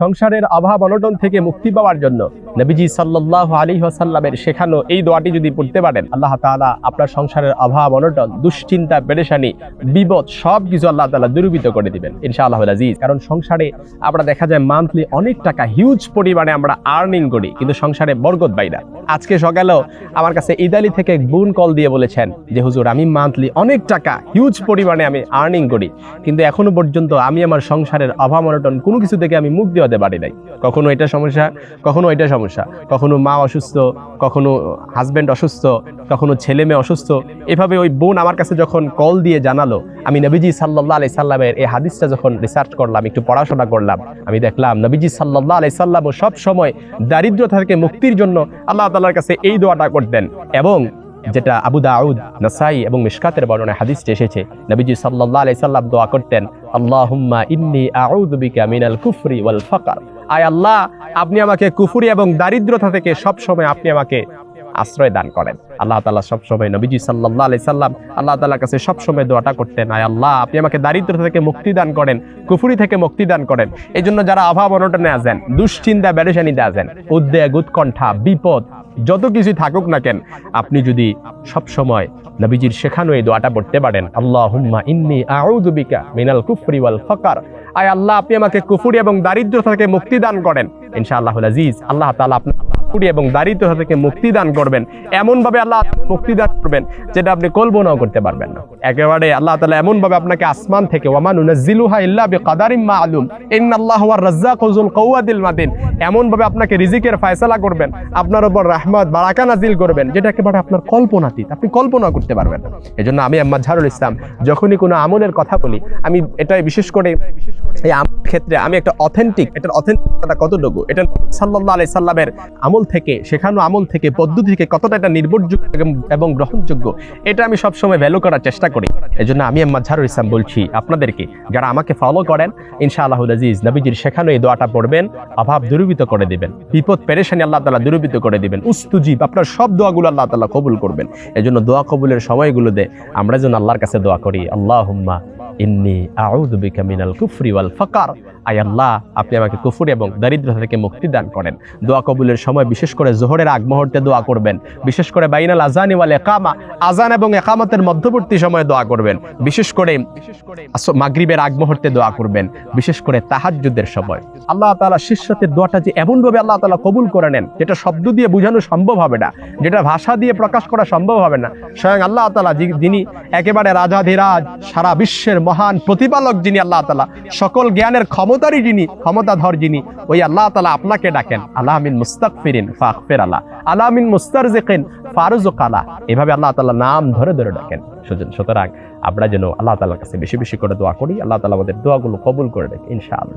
সংসারের অভাব অনটন থেকে মুক্তি পাওয়ার জন্য। নবীজি সাল্লাহ আলী আসাল্লামের শেখানো এই দোয়াটি যদি পড়তে পারেন, আল্লাহ তাআলা আপনার সংসারের অভাব, অনটন, দুশ্চিন্তা, পেরেশানি, বিপদ সব কিছু আল্লাহ তাআলা দূরীভূত করে দিবেন ইনশাআল্লাহ আজিজ। কারণ সংসারে আমরা দেখা যায় মান্থলি অনেক টাকা হিউজ পরিমাণে আমরা আর্নিং করি, কিন্তু সংসারে বরগত বাইরা আজকে সকালেও আমার কাছে ইদালি থেকে এক বোন কল দিয়ে বলেছেন যে, হুজুর, আমি মান্থলি অনেক টাকা হিউজ পরিমাণে আমি আর্নিং করি, কিন্তু এখনও পর্যন্ত আমি আমার সংসারের অভাব, অনটন কোনো কিছু থেকে আমি মুখ দেওয়াতে পারি নাই। কখনো এটা সমস্যা, কখনো এটা সমস্যা। কখনো মা অসুস্থ, কখনো হাজবেন্ড অসুস্থ, কখনো ছেলে মেয়ে অসুস্থ। এভাবে ওই বোন আমার কাছে যখন কল দিয়ে জানালো, আমি নবীজি সাল্লাহ আলি সাল্লামের এই হাদিসটা যখন রিসার্চ করলাম, একটু পড়াশোনা করলাম, আমি দেখলাম নবীজি সাল্লাহ আলি সাল্লাম সব সময় দারিদ্রতা থেকে মুক্তির জন্য আল্লাহ তাল্লাহর কাছে এই দোয়াটা করতেন। এবং যেটা আবু দাউদ, নাসাই এবং মিশকাতের বর্ণনায় হাদিসটি এসেছে, নবীজি সাল্লাল্লাহু আলাইহি সাল্লাম দোয়া করতেন, আল্লাহুম্মা ইন্নী আউযু বিকা মিনাল কুফরি ওয়াল ফাকর। আয় আল্লাহ আপনি আমাকে কুফুরি এবং দারিদ্রতা থেকে সব সময় আপনি আমাকে আশ্রয় দান করেন। আল্লাহ তালা সবসময় নবীজি সাল্লাহ আলি সাল্লাম আল্লাহ তালার কাছে সবসময় দোয়াটা করতেন, আয় আল্লাহ, আপনি আমাকে দারিদ্রতা থেকে মুক্তি দান করেন, কুফুরি থেকে মুক্তি দান করেন। এই জন্য যারা অভাব অনটনে আসেন দুশ্চিন্তা বেরেশানিতে আসেন উদ্বেগ, উৎকণ্ঠা, বিপদ যত কিছু থাকুক না কেন, আপনি যদি সব সময় নবীজির শেখানো এই দোয়াটা পড়তে পারেন আল্লাহ হুম্মা ইন্নি আউদুবিকা মিনাল কুফরি ওয়াল ফকার আয় আল্লাহ, আপনি আমাকে কুফুরি এবং দারিদ্র থেকে মুক্তি দান করেন। ইনশাআল্লাহ আজিজ, আল্লাহ তালা আপনার কুফরি এবং দারিদ্রতা থেকে মুক্তি দান করবেন। এমন ভাবে আল্লাহ মুক্তি দান করবেন, যেটা আপনি কল্পনাও করতে পারবেন না। একেবারে আল্লাহ তাআলা এমন ভাবে আপনাকে আসমান থেকে ওয়ামা নুনাজ্জিলুহা ইল্লা বিকাদারিম মাআলুম ইন্নাল্লাহু ওয়ার রাজ্জাকু যুল কুওয়াতিল মাতিন এমন ভাবে আপনাকে রিজিকের ফয়সালা করবেন, আপনার উপর রহমত, বারাকা নাজিল করবেন, যেটা একেবারে আপনার কল্পনাতীত, আপনি কল্পনা করতে পারবেন না। এজন্য আমি আম্মা ঝারুল ইসলাম, যখনই কোনো আমলের কথা বলি, আমি এটাই বিশেষ করে এই ক্ষেত্রে আমি একটা অথেন্টিক এটার অথেন্টিকতা কতটুকু? এটা সাল্লাল্লাহু আলাইহি সাল্লামের আমল থেকে, শেখানো আমল থেকে, পদ্ধতি থেকে কতটা এটা নির্ভরযোগ্য এবং- গ্রহণযোগ্য, এটা আমি সবসময় ভ্যালু করার চেষ্টা করি। এজন্য আমি আম্মা ঝারুল ইসলাম বলছি আপনাদেরকে, যারা আমাকে ফলো করেন ইনশাআল্লাহ আজিজ নবীজির শেখানো এই দোয়াটা পড়বেন, অভাব দূরীভূত করে দিবেন, বিপদ পেরেশানি আল্লাহ তাআলা দূরীভূত করে দিবেন, উস্তুজিব, আপনার সব দোয়াগুলো আল্লাহ তাআলা কবুল করবেন। এজন্য দোয়া কবুলের সময়গুলোতে আমরা যেন আল্লাহর কাছে দোয়া করি, আল্লাহুম্মা ইন্নি আউযু বিকা মিনাল কুফরি ওয়াল ফাকার। আয় আপনি আমাকে কুফর এবং দারিদ্রতা থেকে মুক্তি দান করেন। দোয়া কবুলের সময় বিশেষ করে জোহরের আগ মুহূর্তে দোয়া করবেন। বিশেষ করে বাইনাল আজানি ওয়াল একামা আজান এবং একামতের মধ্যবর্তী সময়ে দোয়া করবেন। বিশেষ করে মাগরিবের আগ মুহূর্তে দোয়া করবেন। বিশেষ করে তাহাজ্জুদের সময়। আল্লাহ তাআলা শিষ্যতের দোয়াটা যে এমন ভাবে আল্লাহ তাআলা কবুল করে নেন, যেটা শব্দ দিয়ে বোঝানো সম্ভব হবে না, যেটা ভাষা দিয়ে প্রকাশ করা সম্ভব হবে না। স্বয়ং আল্লাহ তাআলা যি- যিনি একেবারে রাজাধিরাজ সারা বিশ্বের মহান প্রতিপালক যিনি আল্লাহ তালা সকল জ্ঞানের ক্ষমতারই যিনি, ক্ষমতাধর যিনি, ওই আল্লাহ তালা আপনাকে ডাকেন। আলামিন মুস্তাগফিরিন ফাগফির আলা আলামিন মুস্তারজিকিন ফারুজুক কালা এভাবে আল্লাহ তালা নাম ধরে ধরে ডাকেন। সুতরাং- আমরা যেন আল্লাহ তালার কাছে বেশি বেশি করে দোয়া করি। আল্লাহ তালা আমাদের দোয়াগুলো কবুল করে দেন ইনশাআল্লাহ।